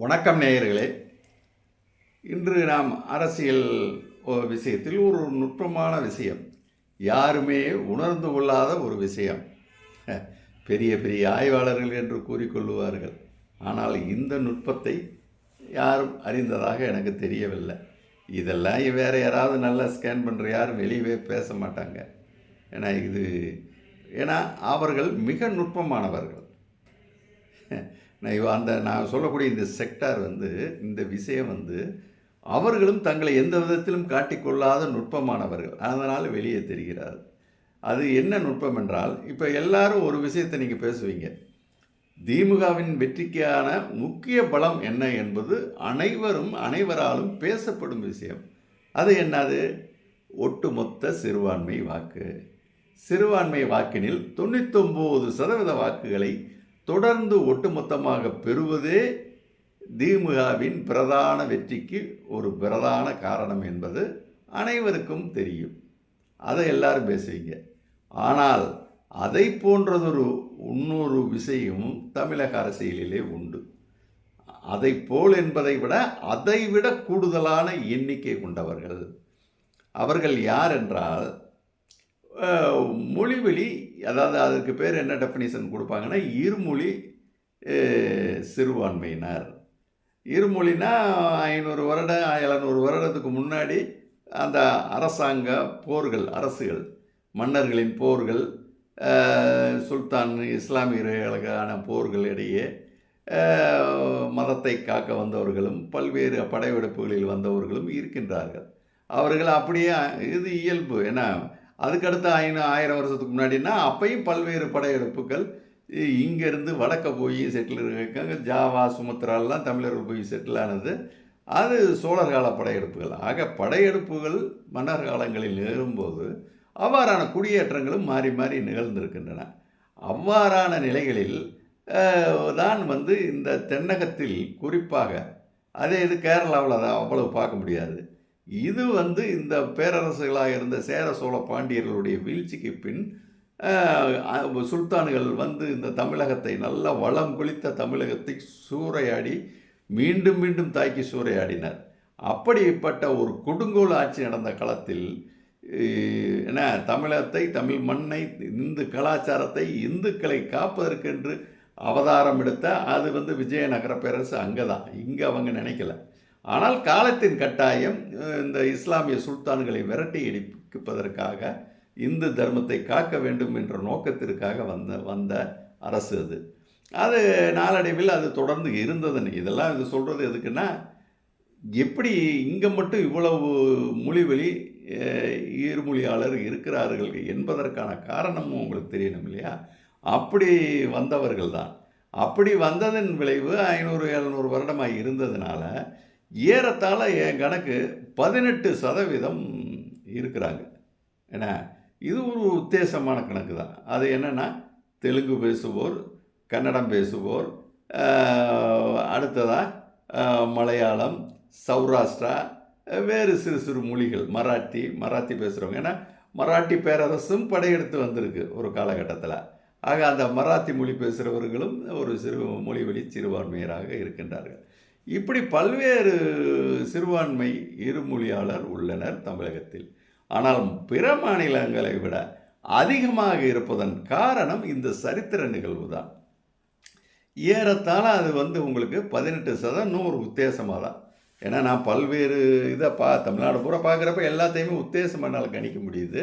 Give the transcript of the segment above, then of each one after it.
வணக்கம் நேயர்களே. இன்று நாம் அரசியல் விஷயத்தில் ஒரு நுட்பமான விஷயம். யாருமே உணர்ந்து கொள்ளாத ஒரு விஷயம். பெரிய பெரிய ஆய்வாளர்கள் என்று கூறிக்கொள்ளுவார்கள். ஆனால் இந்த நுட்பத்தை யாரும் அறிந்ததாக எனக்கு தெரியவில்லை. இதெல்லாம் வேறு யாராவது நல்லா ஸ்கேன் பண்ணுற யாரும் வெளியவே பேச மாட்டாங்க. ஏன்னா இது ஏன்னா அவர்கள் மிக நுட்பமானவர்கள். நான் அந்த நான் சொல்லக்கூடிய இந்த செக்டார் வந்து இந்த விஷயம் வந்து அவர்களும் தங்களை எந்த விதத்திலும் காட்டிக்கொள்ளாத நுட்பமானவர்கள். அதனால் வெளியே தெரிகிறார். அது என்ன நுட்பம் என்றால் இப்போ எல்லாரும் ஒரு விஷயத்தை நீங்கள் பேசுவீங்க. திமுகவின் வெற்றிக்கான முக்கிய பலம் என்ன என்பது அனைவரும் அனைவராலும் பேசப்படும் விஷயம். அது என்னது? ஒட்டுமொத்த சிறுபான்மை வாக்கு. சிறுபான்மை வாக்கினில் தொண்ணூத்தொம்பது சதவீத வாக்குகளை தொடர்ந்து ஒட்டுமொத்தமாக பெறுவதே திமுகவின் பிரதான வெற்றிக்கு ஒரு பிரதான காரணம் என்பது அனைவருக்கும் தெரியும். அதை எல்லாரும் பேசுவீங்க. ஆனால் அதை போன்றதொரு இன்னொரு விஷயமும் தமிழக அரசியலிலே உண்டு. அதை போல் என்பதை விட அதை விட கூடுதலான எண்ணிக்கை கொண்டவர்கள். அவர்கள் யார் என்றால் மொழிவெளி அதாவது அதற்கு பேர் என்ன டெஃபினிஷன் கொடுப்பாங்கன்னா இருமொழி சிறுபான்மையினர். இருமொழினா ஐநூறு வருடம் எழுநூறு வருடத்துக்கு முன்னாடி அந்த அரசாங்க போர்கள் அரசுகள் மன்னர்களின் போர்கள் சுல்தான் இஸ்லாமியர்களுக்கான போர்கள் இடையே மதத்தை காக்க வந்தவர்களும் பல்வேறு படையெடுப்புகளில் வந்தவர்களும் இருக்கின்றார்கள். அவர்கள் அப்படியே இது இயல்பு. ஏன்னா அதுக்கடுத்த ஐநூறு ஆயிரம் வருஷத்துக்கு முன்னாடினா அப்பையும் பல்வேறு படையெடுப்புகள் இ- இங்கேருந்து வடக்க போய் செட்டில் இருக்காங்க. ஜாவா சுமத்ராலாம் தமிழர்கள் போய் செட்டில் ஆனது. அது சோழர் கால படையெடுப்புகள் ஆக படையெடுப்புகள் மன்னர் காலங்களில் நிகழும்போது அவ்வாறான குடியேற்றங்களும் மாறி மாறி நிகழ்ந்திருக்கின்றன. அவ்வாறான நிலைகளில் தான் வந்து இந்த தென்னகத்தில் குறிப்பாக அதே இது கேரளாவில் அதை அவ்வளவு பார்க்க முடியாது. இது வந்து இந்த பேரரசுகளாக இருந்த சேர சோழ பாண்டியர்களுடைய வீழ்ச்சிக்கு பின் சுல்தான்கள் வந்து இந்த தமிழகத்தை நல்ல வளம் குளித்த தமிழகத்தை சூறையாடி மீண்டும் மீண்டும் தாக்கி சூறையாடினர். அப்படிப்பட்ட ஒரு கொடுங்கோல் ஆட்சி நடந்த காலத்தில் என்ன தமிழகத்தை தமிழ் மண்ணை இந்து கலாச்சாரத்தை இந்துக்களை காப்பதற்கென்று அவதாரம் எடுத்த அது வந்து விஜயநகர பேரரசு அங்கே தான் இங்கே அவங்க நினைக்கல. ஆனால் காலத்தின் கட்டாயம் இந்த இஸ்லாமிய சுல்தான்களை விரட்டி அடிப்பதற்காக இந்து தர்மத்தை காக்க வேண்டும் என்ற நோக்கத்திற்காக வந்த வந்த அரசு அது. அது நாளடைவில் அது தொடர்ந்து இருந்ததுன்னு இதெல்லாம் இது சொல்கிறது எதுக்குன்னா எப்படி இங்கே மட்டும் இவ்வளவு மொழிவெளி ஈர்மொழியாளர் இருக்கிறார்கள் என்பதற்கான காரணமும் உங்களுக்கு தெரியணும் இல்லையா? அப்படி வந்தவர்கள் தான் அப்படி வந்ததன் விளைவு ஐநூறு எழுநூறு வருடமாக இருந்ததுனால ஏறத்தாழ என் கணக்கு பதினெட்டு சதவீதம் இருக்கிறாங்க. என்ன இது ஒரு உத்தேசமான கணக்கு தான். அது என்னென்னா தெலுங்கு பேசுவோர் கன்னடம் பேசுவோர் அடுத்ததாக மலையாளம் சௌராஷ்டிரா வேறு சிறு சிறு மொழிகள் மராத்தி மராத்தி பேசுகிறவங்க ஏன்னா மராட்டி பேரரசும் படையெடுத்து வந்திருக்கு ஒரு காலகட்டத்தில். ஆக அந்த மராத்தி மொழி பேசுகிறவர்களும் ஒரு சிறு மொழி வழி சிறுபான்மையராக இருக்கின்றார்கள். இப்படி பல்வேறு சிறுபான்மை இருமொழியாளர் உள்ளனர் தமிழகத்தில். ஆனால் பிற மாநிலங்களை விட அதிகமாக இருப்பதன் காரணம் இந்த சரித்திர நிகழ்வு தான் ஏறத்தாழ அது வந்து உங்களுக்கு பதினெட்டு சதம் நூறு உத்தேசமாக தான் ஏன்னா நான் பல்வேறு இதை பா தமிழ்நாடு பூரா பார்க்குறப்ப எல்லாத்தையுமே உத்தேசம் என்னால் கணிக்க முடியுது.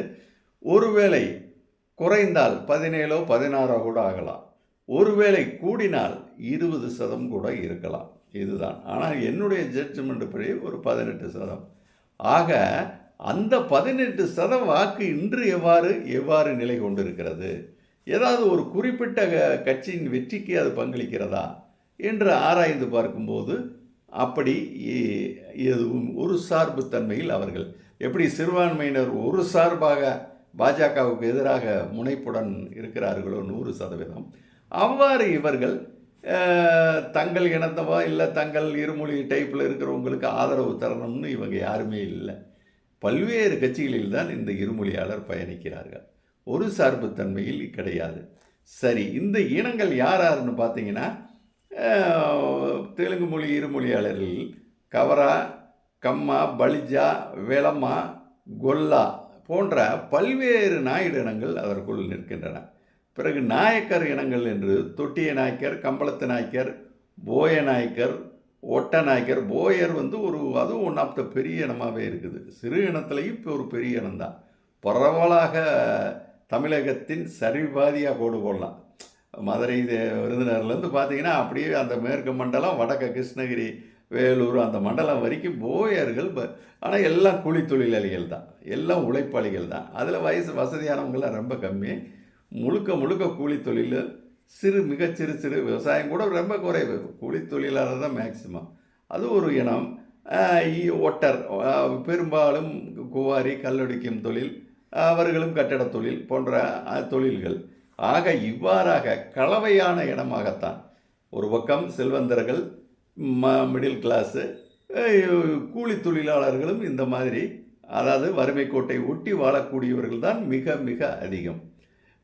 ஒருவேளை குறைந்தால் பதினேழோ பதினாறோ கூட ஆகலாம். ஒருவேளை கூடினால் இருபது சதம் கூட இருக்கலாம். இதுதான். ஆனால் என்னுடைய ஜட்ஜ்மெண்ட் படி ஒரு பதினெட்டு சதம். ஆக அந்த பதினெட்டு சத வாக்கு இன்று எவ்வாறு எவ்வாறு நிலை கொண்டிருக்கிறது? ஏதாவது ஒரு குறிப்பிட்ட கட்சியின் வெற்றிக்கு அது பங்களிக்கிறதா? என்று ஆராய்ந்து பார்க்கும்போது அப்படி எதுவும் ஒரு சார்பு தன்மையில் அவர்கள் எப்படி சிறுபான்மையினர் ஒரு சார்பாக பாஜகவுக்கு எதிராக முனைப்புடன் இருக்கிறார்களோ நூறு சதவீதம் அவ்வாறு இவர்கள் தங்கள் இனத்தவோ இல்லை தங்கள் இருமொழி டைப்பில் இருக்கிறவங்களுக்கு ஆதரவு தரணும்னு இவங்க யாருமே இல்லை. பல்வேறு கட்சிகளில் தான் இந்த இருமொழியாளர் பயணிக்கிறார்கள். ஒரு சார்புத்தன்மையில் கிடையாது. சரி இந்த இனங்கள் யார் யாருன்னு பார்த்தீங்கன்னா தெலுங்கு மொழி இருமொழியாளர்கள். கவரா கம்மா பலிஜா வெளமா கொல்லா போன்ற பல்வேறு நாயுடு இனங்கள் அதற்குள் நிற்கின்றன. பிறகு நாயக்கர் இனங்கள் என்று தொட்டிய நாயக்கர் கம்பளத்து நாயக்கர் போய நாயக்கர் ஒட்ட நாயக்கர் போயர் வந்து ஒரு அதுவும் ஒன் ஆஃப் த பெரிய இனமாகவே இருக்குது. சிறு இனத்துலையும் இப்போ ஒரு பெரிய இனம்தான். பரவலாக தமிழகத்தின் சரிபாதியாக கோடு போடலாம். மதுரை இது விருதுநகர்லேருந்து பார்த்தீங்கன்னா அப்படியே அந்த மேற்கு மண்டலம் வடக்க கிருஷ்ணகிரி வேலூர் அந்த மண்டலம் வரைக்கும் போயர்கள் ஆனால் எல்லாம் கூலி தொழிலாளிகள் தான். எல்லாம் உழைப்பாளிகள் தான். அதில் வயசு வசதியானவங்களாம் ரொம்ப கம்மி. முழுக்க முழுக்க கூலி தொழில் சிறு மிகச்சிறு சிறு விவசாயம் கூட ரொம்ப குறைவு. கூலி தொழிலாளர் தான் மேக்சிமம் அது ஒரு இனம். ஒட்டர் பெரும்பாலும் குவாரி கல்லடிக்கும் தொழில் அவர்களும் கட்டடத் தொழில் போன்ற தொழில்கள். ஆக இவ்வாறாக கலவையான இடமாகத்தான். ஒரு பக்கம் செல்வந்தர்கள் ம மிடில் கிளாஸு கூலி தொழிலாளர்களும் இந்த மாதிரி அதாவது வறுமை கோட்டை ஒட்டி வாழக்கூடியவர்கள் தான் மிக மிக அதிகம்.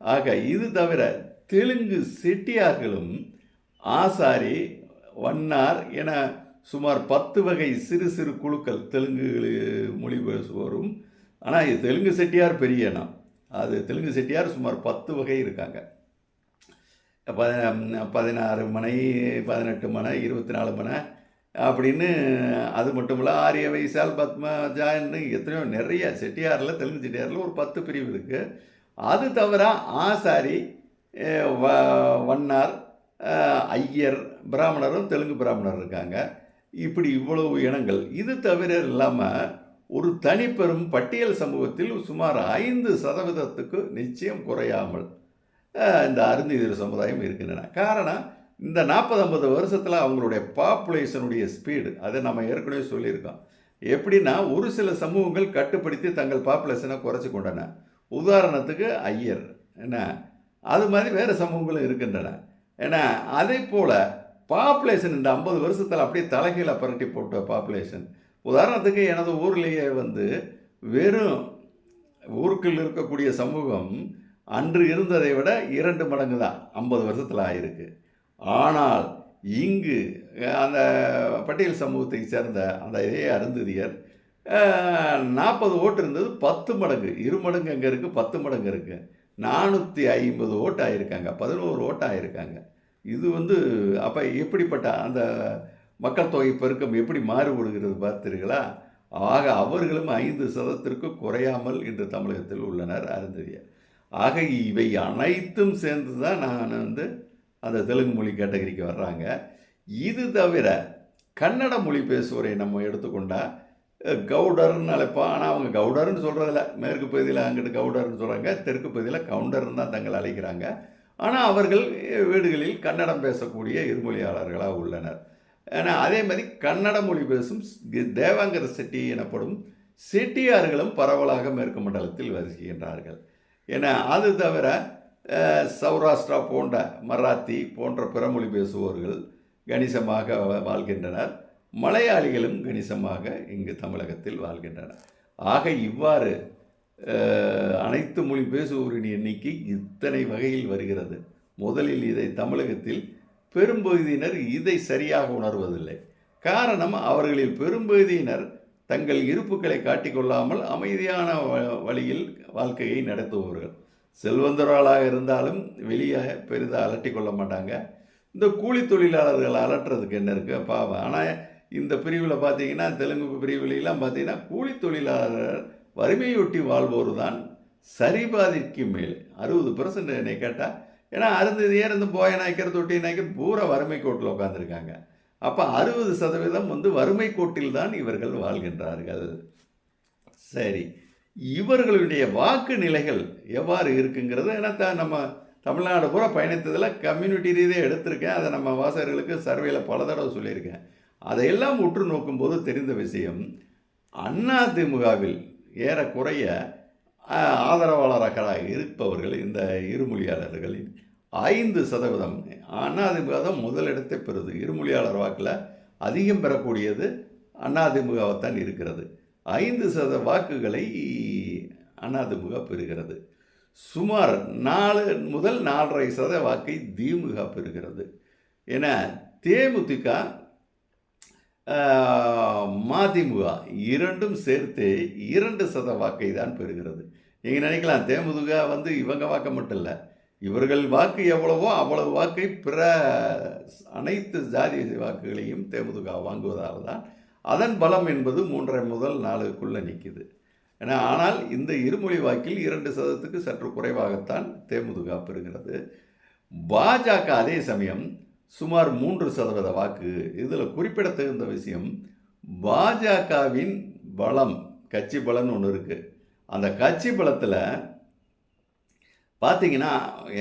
ஆக இது தவிர தெலுங்கு செட்டியார்களும் ஆசாரி வண்ணார் என சுமார் பத்து வகை சிறு சிறு குழுக்கள் தெலுங்கு மொழி பேசுவோரும். ஆனால் இது தெலுங்கு செட்டியார் பெரிய அது தெலுங்கு செட்டியார் சுமார் பத்து வகை இருக்காங்க. பதி பதினாறு மனை பதினெட்டு மனை இருபத்தி நாலு மனை அப்படின்னு அது மட்டும் இல்லை ஆரிய வைசால் பத்மஜான்னு எத்தனையோ நிறைய செட்டியாரில் தெலுங்கு செட்டியாரில் ஒரு பத்து பிரிவு இருக்குது அது தவிர ஆசாரி வ- வண்ணார் ஐயர் பிராமணரும் தெலுங்கு பிராமணர் இருக்காங்க. இப்படி இவ்வளவு இனங்கள். இது தவிர இல்லாமல் ஒரு தனிப்பெரும் பட்டியல் சமூகத்தில் சுமார் ஐந்து சதவீதத்துக்கு நிச்சயம் குறையாமல் இந்த அருந்திதர் சமுதாயம் இருக்கின்றன. காரணம் இந்த நாற்பது ஐம்பது வருஷத்தில் அவங்களுடைய பாப்புலேஷனுடைய ஸ்பீடு அதை நம்ம ஏற்கனவே சொல்லியிருக்கோம். எப்படின்னா ஒரு சில சமூகங்கள் கட்டுப்படுத்தி தங்கள் பாப்புலேஷனை குறைச்சி கொண்டன. உதாரணத்துக்கு ஐயர். என்ன? அது மாதிரி வேறு சமூகங்களும் இருக்கின்றன. ஏன்னா அதே போல் பாப்புலேஷன் இந்த ஐம்பது வருஷத்தில் அப்படியே தலைகீழ புரட்டி போட்ட பாப்புலேஷன் உதாரணத்துக்கு எனது ஊர்லேயே வந்து வெறும் ஊருக்குள் இருக்கக்கூடிய சமூகம் அன்று இருந்ததை விட இரண்டு மடங்கு தான் ஐம்பது வருஷத்தில் ஆயிருக்கு. ஆனால் இங்கு அந்த பட்டியல் சமூகத்தை சேர்ந்த அந்த இதே அருந்ததியர் நாற்பது ஓட்டு இருந்தது பத்து மடங்கு. இரு மடங்கு அங்கே இருக்குது பத்து மடங்கு இருக்குது நானூற்றி ஐம்பது ஓட்டு ஆகியிருக்காங்க பதினோரு ஓட்டு ஆகியிருக்காங்க இது வந்து அப்போ எப்படிப்பட்ட அந்த மக்கள் தொகை பெருக்கம் எப்படி மாறுபடுகிறது பார்த்தீர்களா? ஆக அவர்களும் ஐந்து சதத்திற்கு குறையாமல் இன்று தமிழகத்தில் உள்ளனர் அருந்ததியர். ஆக இவை அனைத்தும் சேர்ந்து தான் நான் வந்து அந்த தெலுங்கு மொழி கேட்டகரிக்கு வர்றாங்க. இது தவிர கன்னட மொழி பேசுவோரை நம்ம எடுத்துக்கொண்டால் கவுடர்னு அழைப்போம். ஆனால் அவங்க கவுடர்னு சொல்கிறதில்ல மேற்கு பகுதியில் அங்கிட்டு கவுடர்னு சொல்கிறாங்க தெற்கு பகுதியில் கவுண்டர்னு தான் தங்கள் அழைக்கிறாங்க. ஆனால் அவர்கள் வீடுகளில் கன்னடம் பேசக்கூடிய இருமொழியாளர்களாக உள்ளனர். ஏன்னா அதே மாதிரி கன்னட மொழி பேசும் தேவாங்கர செட்டி எனப்படும் செட்டியார்களும் பரவலாக மேற்கு மண்டலத்தில் வசிக்கின்றார்கள். ஏன்னா அது தவிர சௌராஷ்டிரா போன்ற மராத்தி போன்ற பிறமொழி பேசுவோர்கள் கணிசமாக வாழ்கின்றனர். மலையாளிகளும் கணிசமாக இங்கு தமிழகத்தில் வாழ்கின்றனர். ஆக இவ்வாறு அனைத்து மொழி பேசுவோரின் எண்ணிக்கை இத்தனை வகையில் வருகிறது. முதலில் இதை தமிழகத்தில் பெரும்பகுதியினர் இதை சரியாக உணர்வதில்லை. காரணம் அவர்களில் பெரும்பகுதியினர் தங்கள் இருப்புக்களை காட்டிக்கொள்ளாமல் அமைதியான வ- வழியில் வாழ்க்கையை நடத்துபவர்கள். செல்வந்தர்களாக இருந்தாலும் வெளியே பெரிதாக அலட்டி கொள்ள மாட்டாங்க. இந்த கூலி தொழிலாளர்கள் அலட்டுறதுக்கு என்ன இருக்குது பாவம். ஆனால் இந்த பிரிவில் பார்த்தீங்கன்னா தெலுங்கு பிரிவுலாம் பார்த்தீங்கன்னா கூலி தொழிலாளர் வறுமையொட்டி வாழ்வோர் தான் சரிபாதிக்கு மேல். அறுபது பர்சன்ட் என்னை கேட்டால் ஏன்னா அருந்ததியர் இருந்து போய நாய்க்கிற தொட்டி நாய்க்கர் பூரா வறுமை கோட்டில் உட்காந்துருக்காங்க அப்போ அறுபது சதவீதம் வந்து வறுமை கோட்டில் தான் இவர்கள் வாழ்கின்றார்கள். சரி இவர்களுடைய வாக்கு நிலைகள் எவ்வாறு இருக்குங்கிறது ஏன்னா த- நம்ம தமிழ்நாடு பூரா பயணித்ததில் கம்யூனிட்டி ரீதியாக எடுத்திருக்கேன். அதை நம்ம வாசகர்களுக்கு சர்வேல பல தடவை சொல்லியிருக்கேன். அதையெல்லாம் உற்று நோக்கும்போது தெரிந்த விஷயம் அதிமுகவில் ஏறக்குறைய ஆஹ், இருப்பவர்கள் இந்த இருமொழியாளர்களில் ஐந்து சதவீதம் அதிமுக தான் முதலிடத்தை பெறுது. இருமொழியாளர் வாக்கில் அதிகம் பெறக்கூடியது அதிமுகவைத்தான் இருக்கிறது. ஐந்து சத வாக்குகளை அதிமுக பெறுகிறது. சுமார் நாலு முதல் நாலரை சத வாக்கை திமுக பெறுகிறது. என தேமுதிக மதிமுக இரண்டும் சேர்த்து இரண்டு சத வாக்கை தான் பெறுகிறது. நீங்கள் நினைக்கலாம் தேமுதுக வந்து இவங்க வாக்கு மட்டும் இல்லை இவர்கள் வாக்கு எவ்வளவோ அவ்வளவு வாக்கை பிற அனைத்து ஜாதி வாக்குகளையும் தேமுதுக வாங்குவதால் தான் அதன் பலம் என்பது மூன்றரை முதல் நாலுக்குள்ளே நிற்கிது ஏன்னா ஆனால் இந்த இருமொழி வாக்கில் இரண்டு சதத்துக்கு சற்று குறைவாகத்தான் தேமுதுக பெறுகிறது. பாஜக அதே சமயம் சுமார் மூன்று சதவீத வாக்கு. இதில் குறிப்பிடத்தகுந்த விஷயம் பாஜகவின் பலம் கட்சி பலம்னு ஒன்று இருக்குது அந்த கட்சி பலத்தில் பார்த்தீங்கன்னா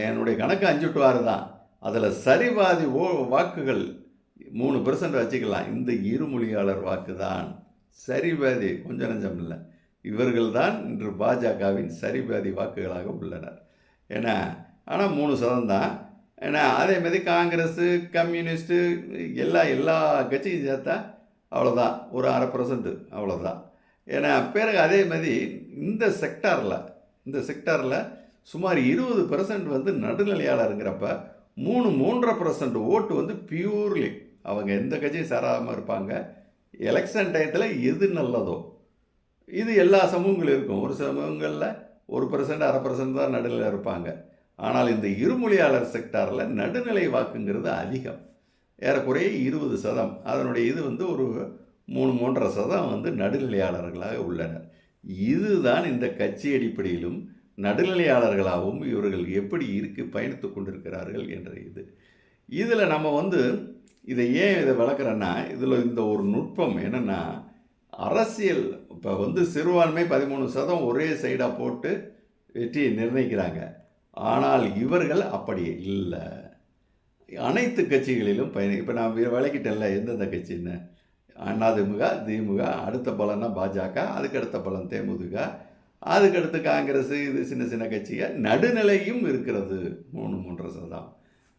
என்னுடைய கணக்கு அஞ்சு டு ஆறு தான். அதில் சரிவாதி ஓ வாக்குகள் மூணு பெர்சன்ட் வச்சுக்கலாம். இந்த இருமொழியாளர் வாக்கு தான். சரிவாதி கொஞ்சம் நஞ்சம் இல்லை. இவர்கள் தான் இன்று பாஜகவின் சரிவாதி வாக்குகளாக உள்ளனர். ஏன்னா ஆனால் மூணு சதம் தான். ஏன்னா அதே மாதிரி காங்கிரஸு கம்யூனிஸ்ட்டு எல்லா எல்லா கட்சியும் சேர்த்தா அவ்வளோதான் ஒரு அரை பர்சன்ட்டு அவ்வளோதான் ஏன்னா பிறகு அதே மாதிரி இந்த செக்டாரில் இந்த செக்டாரில் சுமார் இருபது பர்சன்ட் வந்து நடுநிலையாளருங்கிறப்ப மூணு மூன்றரை பர்சன்ட் ஓட்டு வந்து பியூர்லி அவங்க எந்த கட்சியும் சேராமல் இருப்பாங்க. எலெக்ஷன் டயத்தில் எது நல்லதோ இது எல்லா சமூகங்களும் இருக்கும். ஒரு சமூகங்களில் ஒரு பர்சன்ட் அரை பர்சன்ட் தான் நடுநிலையாக இருப்பாங்க. ஆனால் இந்த இருமொழியாளர் செக்டாரில் நடுநிலை வாக்குங்கிறது அதிகம். ஏறக்குறைய இருபது சதம். அதனுடைய இது வந்து ஒரு மூணு மூன்றரை சதம் வந்து நடுநிலையாளர்களாக உள்ளனர். இதுதான் இந்த கட்சி அடிப்படையிலும் நடுநிலையாளர்களாகவும் இவர்கள் எப்படி இருக்கு பயணித்து கொண்டிருக்கிறார்கள் என்ற இது. இதில் நம்ம வந்து இதை ஏன் இதை விளக்குறேன்னா இதில் இந்த ஒரு நுட்பம் என்னென்னா அரசியல் இப்போ வந்து சிறுபான்மை பதிமூணு சதம் ஒரே சைடாக போட்டு வெற்றியை நிர்ணயிக்கிறாங்க. ஆனால் இவர்கள் அப்படி இல்லை. அனைத்து கட்சிகளிலும் பயணி இப்போ நான் விளக்கிட்டேன்ல எந்தெந்த கட்சின்னு. அதிமுக திமுக அடுத்த பலன்னா பாஜக அதுக்கு அடுத்த பலம் தேமுதிக அதுக்கடுத்து காங்கிரஸ் இது சின்ன சின்ன கட்சிகள் நடுநிலையும் இருக்கிறது. மூணு மூன்றரை சதம்.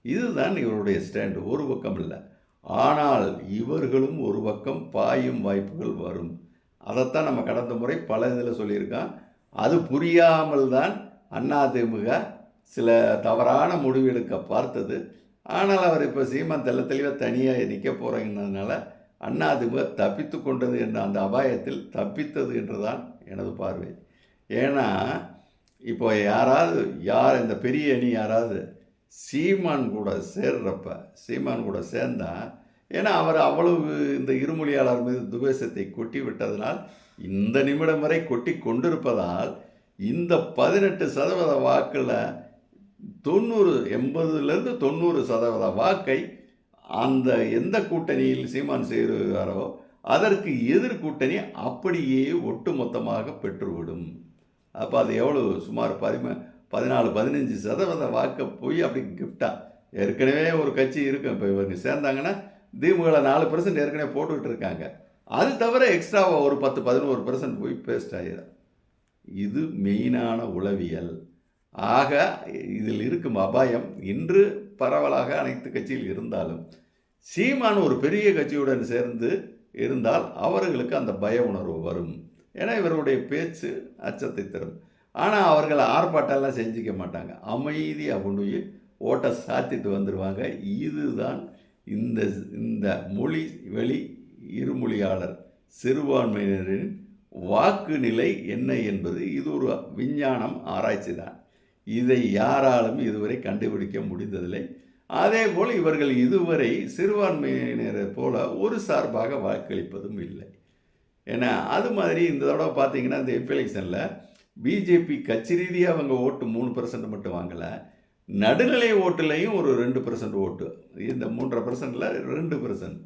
இதுதான் இவருடைய ஸ்டாண்டு ஒரு பக்கம் இல்லை. ஆனால் இவர்களும் ஒரு பக்கம் பாயும் வாய்ப்புகள் வரும். அதைத்தான் நம்ம கடந்த முறை பல இதில் சொல்லியிருக்கோம். அது புரியாமல் தான் அதிமுக சில தவறான முடிவு எடுக்க பார்த்தது. ஆனால் அவர் இப்போ சீமான் தெல்ல தெளிவாக தனியாக நிற்க போகிறதுனால அதிமுக தப்பித்து கொண்டது என்ற அந்த அபாயத்தில் தப்பித்தது என்றுதான் எனது பார்வை. ஏன்னா இப்போ யாராவது யார் இந்த பெரிய அணி யாராவது சீமான் கூட சேர்றப்ப சீமான் கூட சேர்ந்தால் ஏன்னா அவர் அவ்வளவு இந்த இருமொழியாளர் மீது துவேஷத்தை கொட்டி விட்டதனால் இந்த நிமிடம் வரை கொட்டி கொண்டிருப்பதால் இந்த பதினெட்டு சதவீத வாக்கில் தொண்ணூறு எண்பதுலேருந்து தொண்ணூறு சதவீத வாக்கை அந்த எந்த கூட்டணியில் சீமான் சேருகிறாரோ அதற்கு எதிர் கூட்டணி அப்படியே ஒட்டுமொத்தமாக பெற்றுவிடும். அப்போ அது எவ்வளோ சுமார் பதிம பதினாலு பதினஞ்சு சதவீத வாக்கை போய் அப்படி கிஃப்டா ஏற்கனவே ஒரு கட்சி இருக்கும் இப்போ இவங்க சேர்ந்தாங்கன்னா தீமுகளை நாலு பர்சன்ட் ஏற்கனவே போட்டுக்கிட்டு இருக்காங்க. அது தவிர எக்ஸ்ட்ராவாக ஒரு பத்து பதினோரு பர்சன்ட் போய் பேஸ்ட் ஆகிடும் இது மெயினான உளவியல். ஆக இதில் இருக்கும் அபாயம் இன்று பரவலாக அனைத்து கட்சியில் இருந்தாலும் சீமான் ஒரு பெரிய கட்சியுடன் சேர்ந்து இருந்தால் அவர்களுக்கு அந்த பய உணர்வு வரும். ஏன்னா இவருடைய பேச்சு அச்சத்தை தரும். ஆனால் அவர்கள் ஆர்ப்பாட்டம்லாம் செஞ்சுக்க மாட்டாங்க. அமைதியாக கொண்டு போய் ஓட்டை சாத்திட்டு வந்துடுவாங்க இதுதான் இந்த இந்த மொழி வெளி இருமொழியாளர் சிறுபான்மையினரின் வாக்கு நிலை என்ன என்பது? இது ஒரு விஞ்ஞானம் ஆராய்ச்சி தான் இதை யாராலும் இதுவரை கண்டுபிடிக்க முடிந்ததில்லை. அதே போல் இவர்கள் இதுவரை சிறுபான்மையினரை போல ஒரு சார்பாக வாக்களிப்பதும் இல்லை. ஏன்னா அது மாதிரி இந்த தடவை பார்த்தீங்கன்னா இந்த எம்பி எலெக்ஷனில் பிஜேபி கட்சி ரீதியாக அவங்க ஓட்டு மூணு பர்சன்ட் மட்டும் வாங்கலை. நடுநிலை ஓட்டுலையும் ஒரு ரெண்டு பர்சன்ட் ஓட்டு. இந்த மூன்றரை பர்சன்டில் ரெண்டு பர்சன்ட்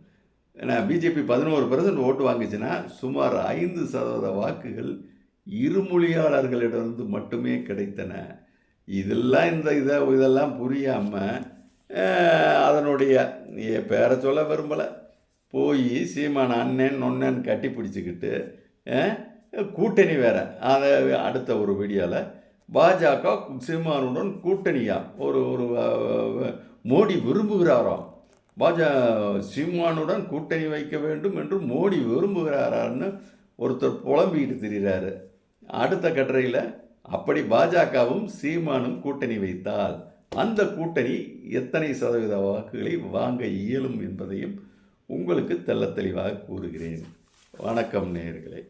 ஏன்னா பிஜேபி பதினோரு பர்சன்ட் ஓட்டு வாங்குச்சுன்னா சுமார் ஐந்து சதவீத வாக்குகள் இருமொழியாளர்களிடமிருந்து மட்டுமே கிடைத்தன. இதெல்லாம் இந்த இதை இதெல்லாம் புரியாமல் அதனுடைய என் பேரை சொல்ல விரும்பலை. போய் சீமான அண்ணன் நொன்னன் கட்டி பிடிச்சிக்கிட்டு கூட்டணி வேறு. அதை அடுத்த ஒரு வீடியோவில் பாஜக சீமானுடன் கூட்டணியா? ஒரு ஒரு மோடி விரும்புகிறாராம் பாஜ சீமானுடன் கூட்டணி வைக்க வேண்டும் என்று மோடி விரும்புகிறாரான்னு ஒருத்தர் புலம்பிக்கிட்டு திரிகிறாரு அடுத்த கட்டுரையில் அப்படி பாஜகவும் சீமானும் கூட்டணி வைத்தால் அந்த கூட்டணி எத்தனை சதவீத வாக்குகளை வாங்க இயலும் என்பதையும் உங்களுக்கு தெள்ளத் தெளிவாக கூறுகிறேன். வணக்கம் நேர்களே